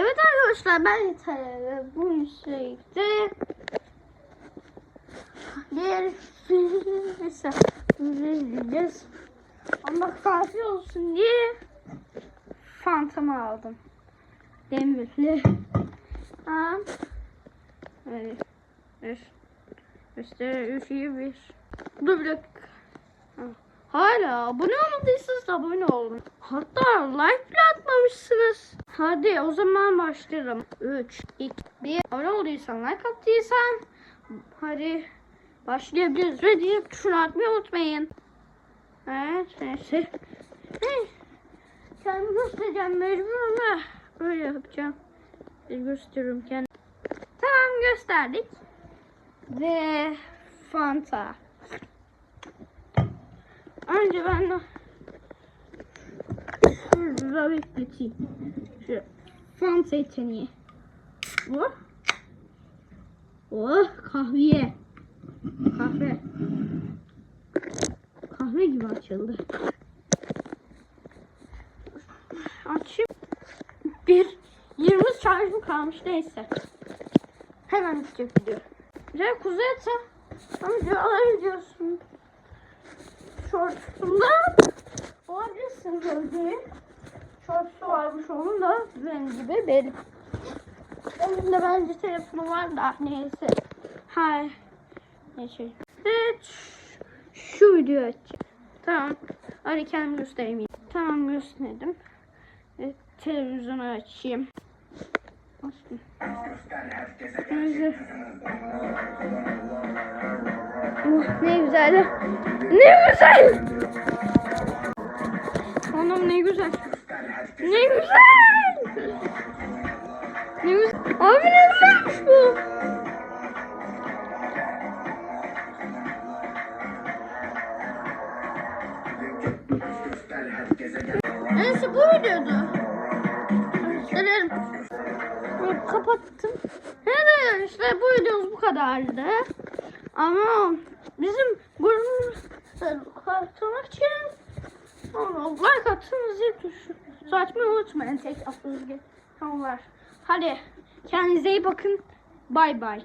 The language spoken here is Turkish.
Evet arkadaşlar ben yeterli. Bu yüksekte diğer izleyeceğiz. Ama kahve olsun diye fantamı aldım. Demirli. Ha. Evet. Bir. Göster. Üç, iyi bir. Ha. Hala abone olmadıysanız abone olun. Hatta like bile atmamışsınız. Hadi o zaman başlayalım. 3, 2, 1. Abone olduysan like attıysan hadi başlayabiliriz. Ve diğer tuşunu atmayı unutmayın. Evet neyse. Hey. Kendimi göstereceğim mecbur ama böyle yapacağım. Bir gösteriyorum kendimi. Tamam gösterdik. Ve Fanta. Önce ben de şurada bekleteyim. Şu Fanta yeteneği. Bu. Oh kahveye. Kahve. Kahve gibi açıldı. Açayım. Bir 20 şarjım kalmış neyse. Hemen bitecek video. Ve kuzey ete. Amca alabiliyorsun. Şortumda olabilirsin böyle. Şortu varmış onun da benim gibi benim. Onun da bence telefonu var da neyse. Hay. Neyse. Evet. Şu video açacağım. Tamam. Hadi kendimi göstereyim. Tamam gösterdim. Evet, televizyonu açayım. Açtım. Neyse. Oh, ne güzel. Ne güzel. Anam ne güzel. Ne güzel. Ne güzel. Abi ne güzelmiş bu. Neyse bu videodu. Kapattım. Evet işte bu videomuz bu kadardı. Ama bizim grubumuzu katılmak için like attığınız zil tuşu açmayı unutmayın tek attığınız gibi. Tamam var. Hadi kendinize iyi bakın. Bay bay.